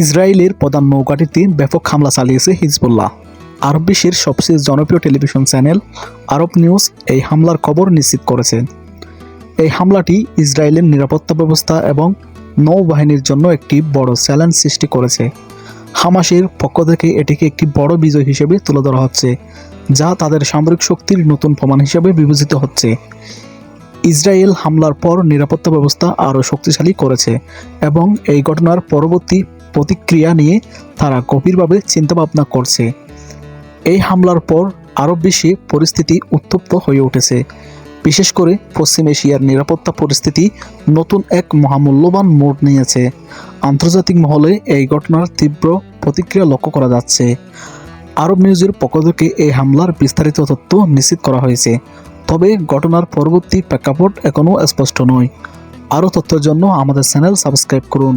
ইসরায়েলের প্রধান নৌঘাটিতে ব্যাপক হামলা চালিয়েছে হিজবুল্লাহ। আরব বিশ্বের সবচেয়ে জনপ্রিয় টেলিভিশন চ্যানেল আরব নিউজ এই হামলার খবর নিশ্চিত করেছে। এই হামলাটি ইসরায়েলের নিরাপত্তা ব্যবস্থা এবং নৌবাহিনীর জন্য একটি বড় চ্যালেঞ্জ সৃষ্টি করেছে। হামাসের পক্ষ থেকে এটিকে একটি বড় বিজয় হিসেবে তুলে ধরা হচ্ছে, যা তাদের সামরিক শক্তির নতুন প্রমাণ হিসেবে বিবেচিত হচ্ছে। ইসরায়েল হামলার পর নিরাপত্তা ব্যবস্থা আরও শক্তিশালী করেছে এবং এই ঘটনার পরবর্তী প্রতিক্রিয়া নিয়ে তারা গভীরভাবে চিন্তাভাবনা করছে। এই হামলার পর আরব বেশি পরিস্থিতি উত্তপ্ত হয়ে উঠেছে। বিশেষ করে পশ্চিম এশিয়ার নিরাপত্তা পরিস্থিতি নতুন এক মহামূল্যবান মোড় নিয়েছে। আন্তর্জাতিক মহলে এই ঘটনার তীব্র প্রতিক্রিয়া লক্ষ্য করা যাচ্ছে। আরব নিউজের পক্ষ থেকে এই হামলার বিস্তারিত তথ্য নিশ্চিত করা হয়েছে। তবে ঘটনার পরবর্তী প্রেক্ষাপট এখনও স্পষ্ট নয়। আরও তথ্যের জন্য আমাদের চ্যানেল সাবস্ক্রাইব করুন।